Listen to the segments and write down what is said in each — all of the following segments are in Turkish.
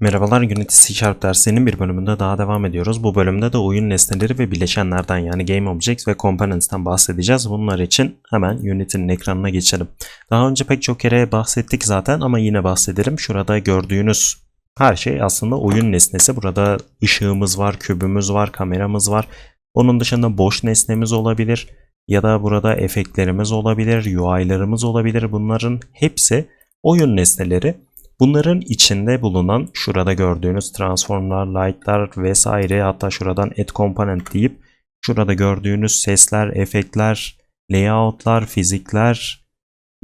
Merhabalar Unity C Sharp derslerinin bir bölümünde daha devam ediyoruz. Bu bölümde de oyun nesneleri ve bileşenlerden yani Game Objects ve Components'ten bahsedeceğiz. Bunlar için hemen Unity'nin ekranına geçelim. Daha önce pek çok kere bahsettik zaten ama yine bahsedelim. Şurada gördüğünüz her şey aslında oyun nesnesi. Burada ışığımız var, kübümüz var, kameramız var. Onun dışında boş nesnemiz olabilir ya da burada efektlerimiz olabilir, UI'larımız olabilir. Bunların hepsi oyun nesneleri. Bunların içinde bulunan şurada gördüğünüz transformlar, light'lar vesaire hatta şuradan add component deyip şurada gördüğünüz sesler, efektler, layout'lar, fizikler,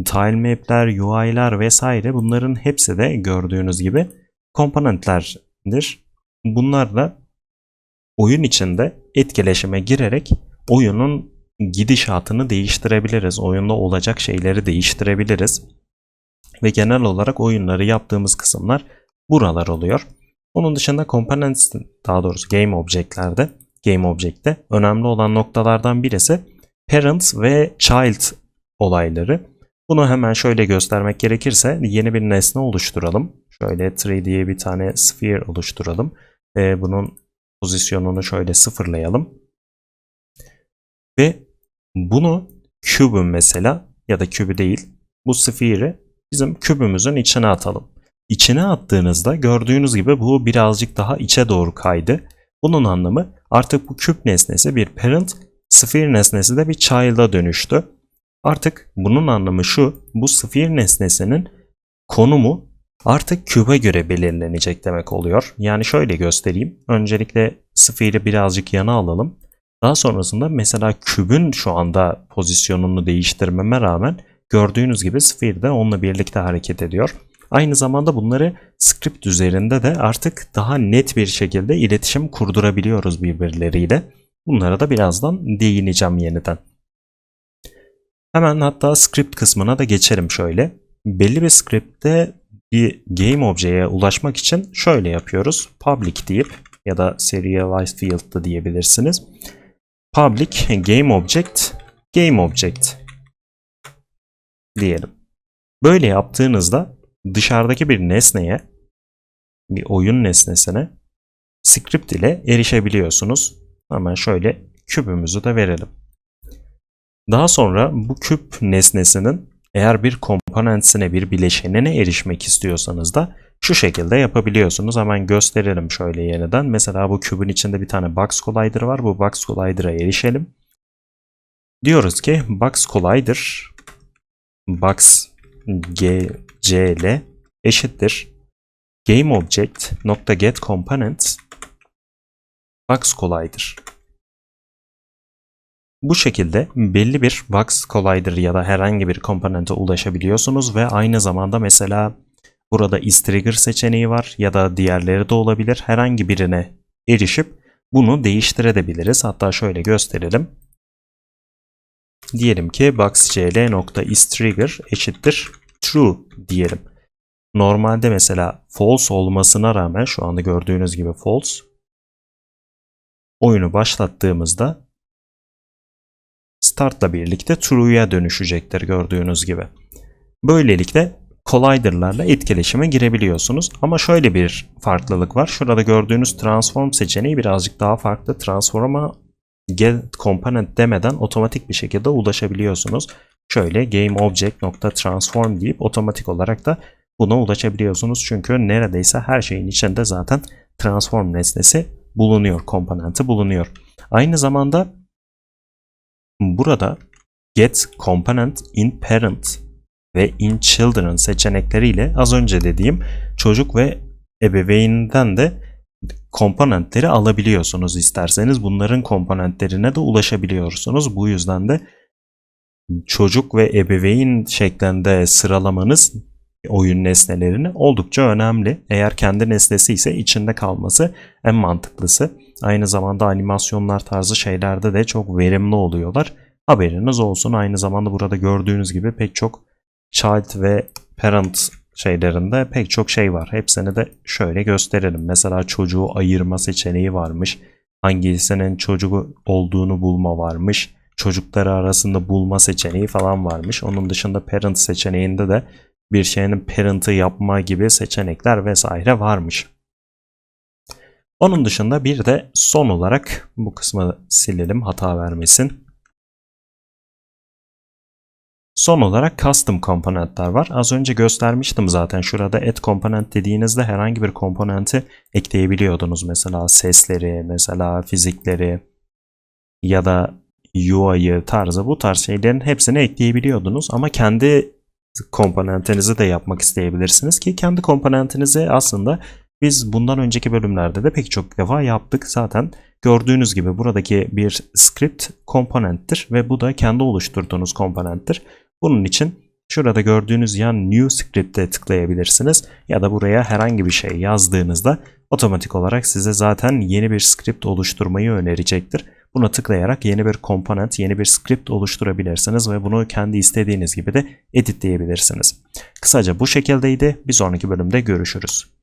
tile map'ler, UI'lar vesaire bunların hepsi de gördüğünüz gibi komponentlerdir. Bunlarla oyun içinde etkileşime girerek oyunun gidişatını değiştirebiliriz. Oyunda olacak şeyleri değiştirebiliriz ve genel olarak oyunları yaptığımız kısımlar buralar oluyor. Onun dışında components daha doğrusu game object'lerde game object'te önemli olan noktalardan birisi parent ve child olayları. Bunu hemen şöyle göstermek gerekirse yeni bir nesne oluşturalım. Şöyle 3D'ye bir tane sphere oluşturalım. Ve bunun pozisyonunu şöyle sıfırlayalım. Ve bunu cube'un mesela ya da kübü değil bu sphere'i bizim kübümüzün içine atalım. İçine attığınızda gördüğünüz gibi bu birazcık daha içe doğru kaydı. Bunun anlamı artık bu küp nesnesi bir parent, sphere nesnesi de bir child'a dönüştü. Artık bunun anlamı şu, bu sphere nesnesinin konumu artık kübe göre belirlenecek demek oluyor. Yani şöyle göstereyim. Öncelikle sphere'i birazcık yana alalım. Daha sonrasında mesela kübün şu anda pozisyonunu değiştirmeme rağmen Gördüğünüz gibi Sphere de onunla birlikte hareket ediyor. Aynı zamanda bunları script üzerinde de artık daha net bir şekilde iletişim kurdurabiliyoruz birbirleriyle. Bunlara da birazdan değineceğim yeniden. Hemen hatta script kısmına da geçelim şöyle. Belli bir scriptte bir game objeye ulaşmak için şöyle yapıyoruz. Public deyip ya da serialized field da diyebilirsiniz. Public game object game object diyelim. Böyle yaptığınızda dışarıdaki bir nesneye, bir oyun nesnesine script ile erişebiliyorsunuz. Hemen şöyle küpümüzü de verelim. Daha sonra bu küp nesnesinin eğer bir komponentsine, bir bileşenine erişmek istiyorsanız da şu şekilde yapabiliyorsunuz. Hemen gösterelim şöyle yeniden. Mesela bu kübün içinde bir tane box collider var. Bu box collider'a erişelim. Diyoruz ki box collider box gcl eşittir game object nokta get components box collider. Bu şekilde belli bir box collider ya da herhangi bir komponente ulaşabiliyorsunuz ve aynı zamanda mesela burada is trigger seçeneği var ya da diğerleri de olabilir. Herhangi birine erişip bunu değiştirebiliriz. Hatta şöyle gösterelim. Diyelim ki boxcl.isTrigger eşittir true diyelim. Normalde mesela false olmasına rağmen şu anda gördüğünüz gibi false oyunu başlattığımızda startla birlikte true'ya dönüşecektir gördüğünüz gibi. Böylelikle collider'larla etkileşime girebiliyorsunuz. Ama şöyle bir farklılık var. Şurada gördüğünüz transform seçeneği birazcık daha farklı. Transform'a get component demeden otomatik bir şekilde ulaşabiliyorsunuz. Şöyle game object nokta transform deyip otomatik olarak da buna ulaşabiliyorsunuz. Çünkü neredeyse her şeyin içinde zaten transform nesnesi bulunuyor, komponenti bulunuyor. Aynı zamanda burada get component in parent ve in children seçenekleriyle az önce dediğim çocuk ve ebeveyninden de komponentleri alabiliyorsunuz isterseniz. Bunların komponentlerine de ulaşabiliyorsunuz. Bu yüzden de çocuk ve ebeveyn şeklinde sıralamanız oyun nesnelerini oldukça önemli. Eğer kendi nesnesi ise içinde kalması en mantıklısı. Aynı zamanda animasyonlar tarzı şeylerde de çok verimli oluyorlar. Haberiniz olsun. Aynı zamanda burada gördüğünüz gibi pek çok child ve parent şeylerinde pek çok şey var. Hepsini de şöyle gösterelim. Mesela çocuğu ayırma seçeneği varmış. Hangisinin çocuğu olduğunu bulma varmış. Çocukları arasında bulma seçeneği falan varmış. Onun dışında parent seçeneğinde de bir şeyin parent'ı yapma gibi seçenekler vesaire varmış. Onun dışında bir de son olarak bu kısmı silelim hata vermesin. Son olarak custom komponentler var. Az önce göstermiştim zaten. Şurada add komponent dediğinizde herhangi bir komponenti ekleyebiliyordunuz. Mesela sesleri, mesela fizikleri ya da UI'yı tarzı bu tarz şeylerin hepsini ekleyebiliyordunuz. Ama kendi komponentinizi de yapmak isteyebilirsiniz ki kendi komponentinizi aslında biz bundan önceki bölümlerde de pek çok defa yaptık. Zaten gördüğünüz gibi buradaki bir script komponenttir ve bu da kendi oluşturduğunuz komponenttir. Bunun için şurada gördüğünüz yan new script'e tıklayabilirsiniz ya da buraya herhangi bir şey yazdığınızda otomatik olarak size zaten yeni bir script oluşturmayı önerecektir. Buna tıklayarak yeni bir komponent, yeni bir script oluşturabilirsiniz ve bunu kendi istediğiniz gibi de editleyebilirsiniz. Kısaca bu şekildeydi. Bir sonraki bölümde görüşürüz.